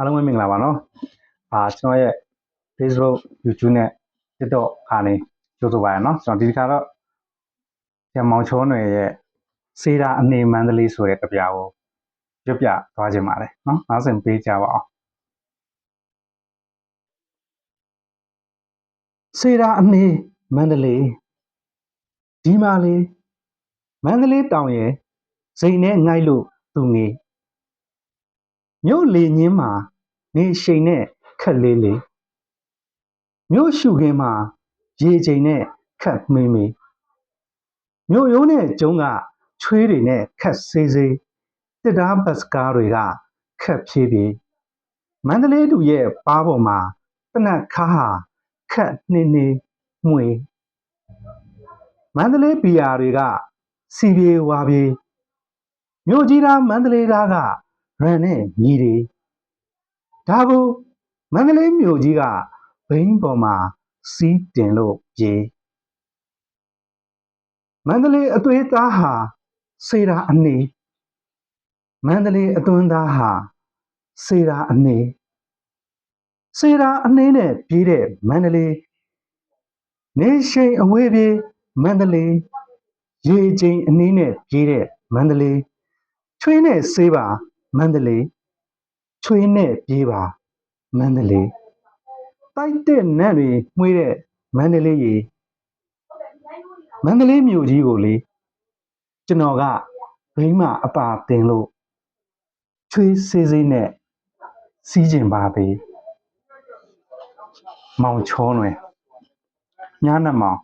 အားလုံးပဲမင်္ဂလာပါနော်။အာကျွန်တော်ရဲ့ Facebook YouTube နဲ့ TikTok ကနေကြိုးဆိုပါရနော်။ကျွန်တော်ဒီတစ်ခါတော့ကျန်မောင်ချောနယ်ရဲ့စေတာအနေမန္တလေးဆိုတဲ့ကြပြကိုပြပြသွားခြင်းပါတယ်နော်။နောက်စဉ်ပေးကြပါအောင်။စေတာအနေမန္တလေးဒီမာလေးမန္တလေးတောင်ရဲ့စိန်နဲ့ငိုက်လို့သူငေးမြို့လေညင်းမှာ နေရှိန်နဲ့ခက်လေးလေးမြို့ရှုခင်းမှာရေချိန်နဲ့ခက်မေးမေးမြို့ရိုးနဲ့ကျုံးကချွေးတွေနဲ့ခက်ဆေးဆေးတစ်တားဘတ်စကားတွေကခက်ဖြည်းဖြည်းမန္တလေးလူရဲ့ပါးပေါ်မှာတနက်ခါဟာခက်နှင်းနှင်းမှွေမန္တလေးဘီယာတွေကစီပြေဝါပြေမြို့ကြီးသားမန္တလေးသားကရန်နဲ့ညီတွေ ဒါကိုမန္တလေးမြို့ကြီးကဘိန်းပေါ်မှာစီးတင်လို့ပြေမန္တလေးအသွေးသားဟာစေတာအနေမန္တလေးအသွင်းသားဟာစေတာအနေစေတာအနေနဲ့ပြေးတဲ့မန္တလေးနေရှိန်အဝေးပြေးမန္တလေးရေချိန်အနေနဲ့ပြေးတဲ့မန္တလေးချွေးနဲ့ဆေးပါမန္တလေး ချွေးနဲ့ပြေးပါမန္တလေးတိုက်တဲ့နတ်တွေမှွေးတဲ့မန္တလေးရေမန္တလေးမြို့ကြီးကိုလေကျွန်တော်ကဘိန်းမအပါတင်လို့ချွေးဆေးဆေးနဲ့စီးကျင်ပါပေမောင်ချောတွင်ညနေမောင်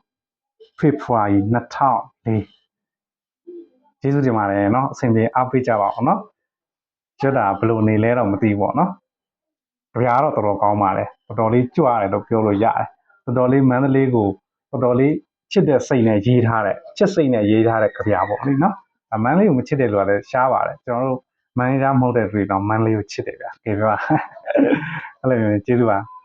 ဖေဖော်ဝါရီ2004ကျေးဇူးတင်ပါတယ်เนาะအဆင်ပြေအားပေးကြပါအောင်เนาะ ရွက်တာဘယ်လိုနေလဲတော့မသိဘူးပေါ့နော်။ကြားတော့တော်တော်ကောင်းပါလေ။တော်တော်လေးကြွရတယ်လို့ပြောလို့ရတယ်။တော်တော်လေးမန္တလေးကိုတော်တော်လေးချစ်တဲ့စိတ်နဲ့ရေးထားတဲ့ချစ်စိတ်နဲ့ရေးထားတဲ့ကြားပေါ့လေနော်။အမန်းလေးကိုမချစ်တဲ့လူကလည်းရှားပါတယ်။ကျွန်တော်တို့မန်နေဂျာမဟုတ်တဲ့လူတွေတော့မန်လေးကိုချစ်တယ်ဗျာ။ကဲပြောပါ။အဲ့လိုမျိုးကျေးဇူးပါ။